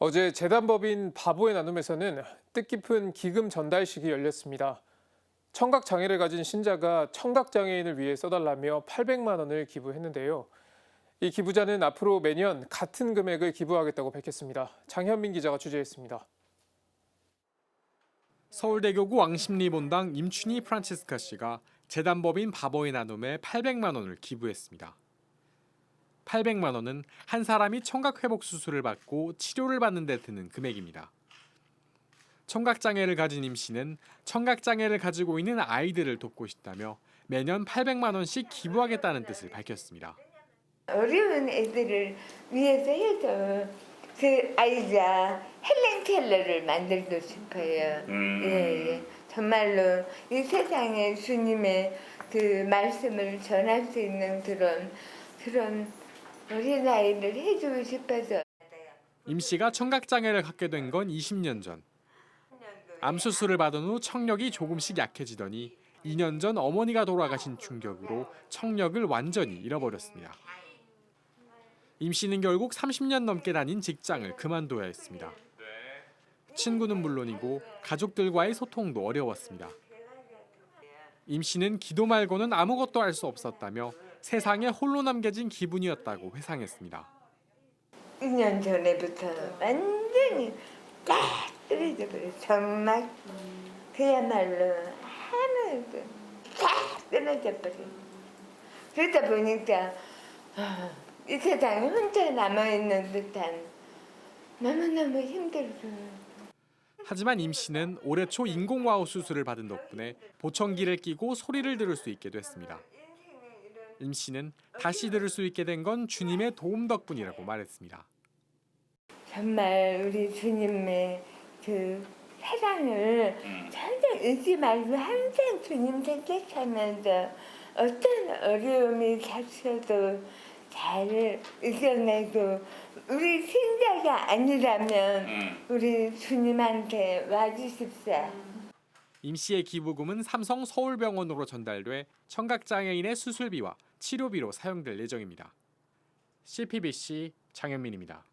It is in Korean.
어제 재단법인 바보의 나눔에서는 뜻깊은 기금 전달식이 열렸습니다. 청각 장애를 가진 신자가 청각 장애인을 위해 써달라며 800만 원을 기부했는데요. 이 기부자는 앞으로 매년 같은 금액을 기부하겠다고 밝혔습니다. 장현민 기자가 취재했습니다. 서울대교구 왕십리 본당 임춘희 프란치스카 씨가 재단법인 바보의 나눔에 800만 원을 기부했습니다. 800만 원은 한 사람이 청각 회복 수술을 받고 치료를 받는 데 드는 금액입니다. 청각 장애를 가진 임 씨는 청각 장애를 가지고 있는 아이들을 돕고 싶다며 매년 800만 원씩 기부하겠다는 뜻을 밝혔습니다. 어려운 애들을 위해서 해서 그 아이가 헬렌 켈러를 만들고 싶어요. 예, 예. 정말로 이 세상에 주님의 그 말씀을 전할 수 있는 그런 그런 어린 아이를 해주고 싶어서. 임 씨가 청각 장애를 갖게 된 건 20년 전. 암 수술을 받은 후 청력이 조금씩 약해지더니 2년 전 어머니가 돌아가신 충격으로 청력을 완전히 잃어버렸습니다. 임 씨는 결국 30년 넘게 다닌 직장을 그만둬야 했습니다. 친구는 물론이고 가족들과의 소통도 어려웠습니다. 임 씨는 기도 말고는 아무것도 할 수 없었다며 세상에 홀로 남겨진 기분이었다고 회상했습니다. 2년 전에부터 완전히 딱 떨어져 버려. 정말 그야말로 하나도 딱 떨어져 버려. 그러다 보니까 아, 이 세상에 혼자 남아 있는 듯한 너무너무 힘들어. 하지만 임 씨는 올해 초 인공와우 수술을 받은 덕분에 보청기를 끼고 소리를 들을 수 있게 됐습니다. 임 씨는 다시 들을 수 있게 된 건 주님의 도움 덕분이라고 말했습니다. 정말 우리 주님의 그 사랑을 전혀 잊지 말고 항상 주님 생각하면서 어떤 어려움이 닥쳐도 잘 이겨내고 우리 신자가 아니라면 우리 주님한테 와주십사. 임 씨의 기부금은 삼성 서울병원으로 전달돼 청각장애인의 수술비와 치료비로 사용될 예정입니다. CPBC 장현민입니다.